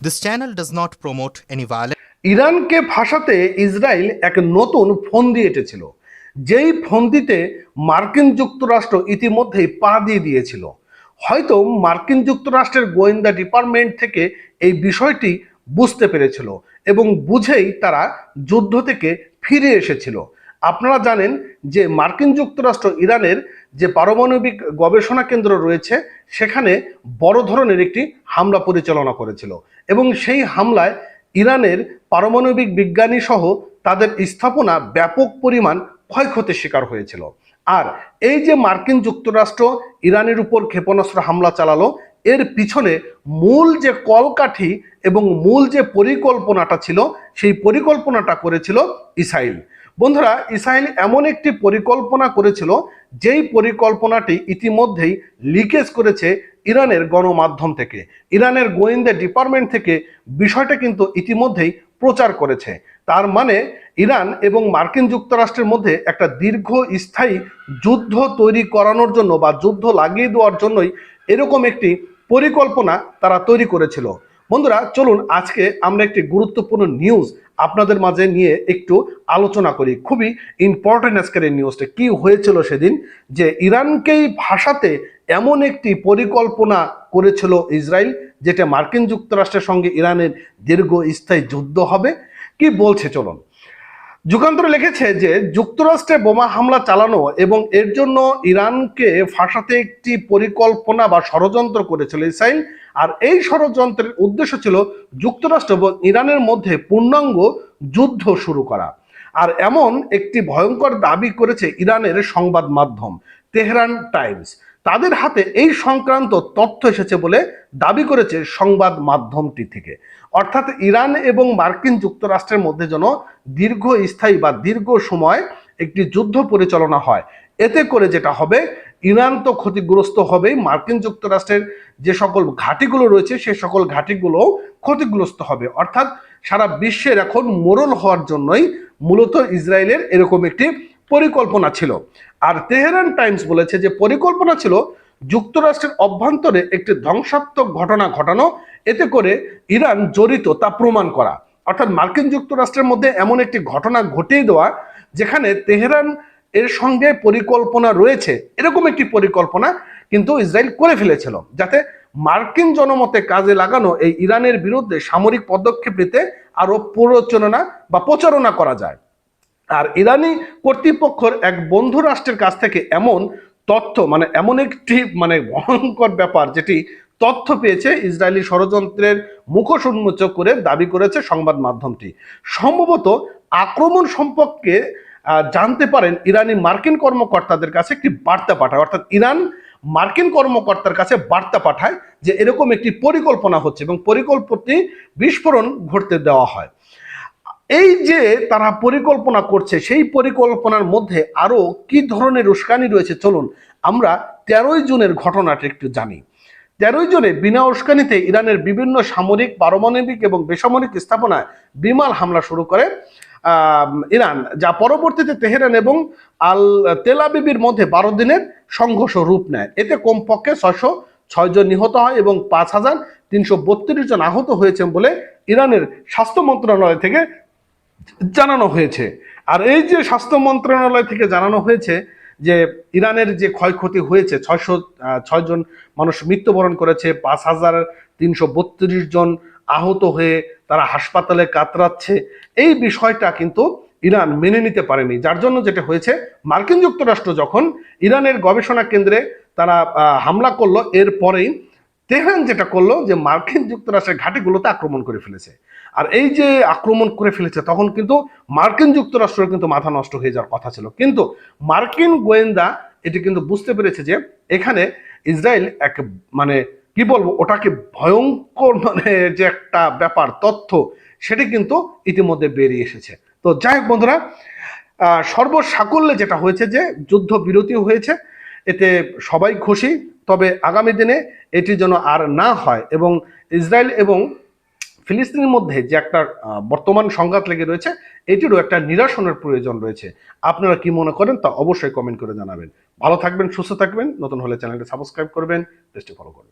This channel does not promote any violence. ইরানকে ভাসাতে Israel এক নতুন ফন্দি এঁটেছিল, যেই ফন্দিতে মার্কিন যুক্তরাষ্ট্র ইতিমধ্যেই পা দিয়ে দিয়েছিল হয়তো মার্কিন যুক্তরাষ্ট্রের গোয়েন্দা ডিপার্টমেন্ট থেকে এই বিষয়টি বুঝতে পেরেছিল এবং বুঝেই তারা যুদ্ধ থেকে ফিরে এসেছিল আপনারা জানেন যে মার্কিন যুক্তরাষ্ট্র ইরানের যে পারমাণবিক গবেষণা কেন্দ্র রয়েছে, সেখানে বড় ধরনের একটি হামলা পরিচালনা করেছিল এবং সেই হামলায় ইরানের পারমাণবিক বিজ্ঞানী সহ তাদের স্থাপনা ব্যাপক পরিমাণ ক্ষয়ক্ষতির শিকার হয়েছিল। আর এই যে মার্কিন যুক্তরাষ্ট্র ইরানের উপর ক্ষেপণাস্ত্র হামলা চালালো, এর পিছনে মূল যে কলকাঠি এবং মূল যে পরিকল্পনাটা ছিল, সেই পরিকল্পনাটা করেছিল ইসরায়েল। বন্ধুরা ইসরায়েল এমন একটি পরিকল্পনা করেছিল, যেই পরিকল্পনাটি ইতিমধ্যেই লিকেজ করেছে ইরানের গণমাধ্যম থেকে। ইরানের গোয়েন্দা ডিপার্টমেন্ট থেকে বিষয়টা কিন্তু ইতিমধ্যেই প্রচার করেছে। তার মানে ইরান এবং মার্কিন যুক্তরাষ্ট্রের মধ্যে একটা দীর্ঘ স্থায়ী যুদ্ধ তৈরি করানোর জন্য বা যুদ্ধ লাগিয়ে দেওয়ার জন্যই এরকম একটি পরিকল্পনা তারা তৈরি করেছিল। বন্ধুরা, চলুন আজকে আমরা একটি গুরুত্বপূর্ণ নিউজ আপনাদের মাঝে নিয়ে একটু আলোচনা করি। খুবই ইম্পর্টেন্ট আজকের এই নিউজটা কী হয়েছিল সেদিন? যে ইরানকেই ভাষাতে এমন একটি পরিকল্পনা করেছিল ইসরায়েল, যেটা মার্কিন যুক্তরাষ্ট্রের সঙ্গে ইরানের দীর্ঘ স্থায়ী যুদ্ধ হবে। কি বলছে, চলুন। যুগান্তর লিখেছে যে যুক্তরাষ্ট্রে বোমা হামলা চালানো এবং এর জন্য ইরানকে ফাঁসাতে একটি পরিকল্পনা বা ষড়যন্ত্র করেছিল ইসরায়েল। আর এই ষড়যন্ত্রের উদ্দেশ্য ছিল যুক্তরাষ্ট্র এবং ইরানের মধ্যে পূর্ণাঙ্গ যুদ্ধ শুরু করা। আর এমন একটি ভয়ঙ্কর দাবি করেছে ইরানের সংবাদ মাধ্যম, তেহরান টাইমস। তাদের হাতে এই সংক্রান্ত তথ্য এসেছে বলে দাবি করেছে সংবাদ মাধ্যমটি থেকে। অর্থাৎ ইরান এবং মার্কিন যুক্তরাষ্ট্রের মধ্যে যেন দীর্ঘ স্থায়ী বা দীর্ঘ সময় একটি যুদ্ধ পরিচালনা হয়। এতে করে যেটা হবে, ইরান তো ক্ষতিগ্রস্ত হবেই, মার্কিন যুক্তরাষ্ট্রের যে সকল ঘাঁটিগুলো রয়েছে, সে সকল ঘাঁটিগুলো ক্ষতিগ্রস্ত হবে। অর্থাৎ সারা বিশ্বের এখন মোরল হওয়ার জন্যই মূলত ইসরায়েলের এরকম একটি পরিকল্পনা ছিল। আর তেহরান টাইমস বলেছে যে পরিকল্পনা ছিল যুক্তরাষ্ট্রের অভ্যন্তরে একটি ধ্বংসাত্মক ঘটনা ঘটানো, এতে করে ইরান জড়িত তা প্রমাণ করা। অর্থাৎ মার্কিন যুক্তরাষ্ট্রের মধ্যে এমন একটি ঘটনা ঘটিয়ে দেওয়া, যেখানে তেহরান এর সঙ্গে পরিকল্পনা রয়েছে, এরকম একটি পরিকল্পনা কিন্তু ইসরায়েল করে ফেলেছিল, যাতে মার্কিন জনমতে কাজে লাগানো এই ইরানের বিরুদ্ধে সামরিক পদক্ষেপ নিতে আরও প্ররোচনা বা প্রচারণা করা যায়। আর ইরানি কর্তৃপক্ষের এক বন্ধু রাষ্ট্রের কাছ থেকে এমন তথ্য মানে এমন একটি মানে ভয়ঙ্কর ব্যাপার যেটি তথ্য পেয়েছে ইসরায়েলি ষড়যন্ত্রের মুখোশ উন্মোচক করে দাবি করেছে সংবাদ মাধ্যমটি। সম্ভবত আক্রমণ সম্পর্কে জানতে পারেন ইরানি মার্কিন কর্মকর্তাদের কাছে একটি বার্তা পাঠায়। অর্থাৎ ইরান মার্কিন কর্মকর্তার কাছে বার্তা পাঠায় যে এরকম একটি পরিকল্পনা হচ্ছে এবং পরিকল্পনাটি বিস্ফোরণ ঘটতে দেওয়া হয়। এই যে তারা পরিকল্পনা করছে, সেই পরিকল্পনার মধ্যে আরও কি ধরনের উস্কানি রয়েছে? চলুন, আমরা তেরোই জুনের ঘটনাটা একটু জানি। তেরোই জুনে বিনা উস্কানিতে ইরানের বিভিন্ন সামরিক, পারমাণবিক এবং বেসামরিক স্থাপনায় বিমান হামলা শুরু করে ইরান, যা পরবর্তীতে তেহরান এবং আল তেলাবিবির মধ্যে বারো দিনের সংঘর্ষ রূপ নেয়। এতে কমপক্ষে ছয়শো ছয় জন নিহত হয় এবং পাঁচ হাজার তিনশো বত্রিশ জন আহত হয়েছেন বলে ইরানের স্বাস্থ্য মন্ত্রণালয় থেকে জানানো হয়েছে। আর এই যে স্বাস্থ্য মন্ত্রণালয় থেকে জানানো হয়েছে যে ইরানের যে ক্ষয়ক্ষতি হয়েছে, ছয়শো ছয় জন মানুষ মৃত্যুবরণ করেছে, পাঁচ হাজার তিনশো বত্রিশ জন আহত হয়ে তারা হাসপাতালে কাতরাচ্ছে। এই বিষয়টা কিন্তু ইরান মেনে নিতে পারেনি। যার জন্য যেটা হয়েছে, মার্কিন যুক্তরাষ্ট্র যখন ইরানের গবেষণা কেন্দ্রে তারা হামলা করল, এরপরেই তেহরান যেটা করল যে মার্কিন যুক্তরাষ্ট্রের ঘাটিগুলোতে আক্রমণ করে ফেলেছে। আর এই যে আক্রমণ করে ফেলেছে, তখন কিন্তু মার্কিন যুক্তরাষ্ট্রের কিন্তু মাথা নষ্ট হয়ে যাওয়ার কথা ছিল। কিন্তু মার্কিন গোয়েন্দা এটি কিন্তু বুঝতে পেরেছে যে এখানে ইসরায়েল এক মানে কি বলব, ওটাকে ভয়ঙ্কর মানে যে একটা ব্যাপার, তথ্য, সেটি কিন্তু ইতিমধ্যে বেরিয়ে এসেছে। তো যাই হোক বন্ধুরা সর্বসাকুল্যে যেটা হয়েছে যে যুদ্ধ বিরতি হয়েছে, এতে সবাই খুশি। তবে আগামী দিনে এটি যেন আর না হয় এবং ইসরায়েল এবং ফিলিস্তিনের মধ্যে যে একটা বর্তমান সংঘাত লেগে রয়েছে, এটিরও একটা নিরাসনের প্রয়োজন রয়েছে। আপনারা কি মনে করেন তা অবশ্যই কমেন্ট করে জানাবেন। ভালো থাকবেন, সুস্থ থাকবেন, নতুন হলে চ্যানেলটি সাবস্ক্রাইব করবেন, পেজটি ফলো করবেন।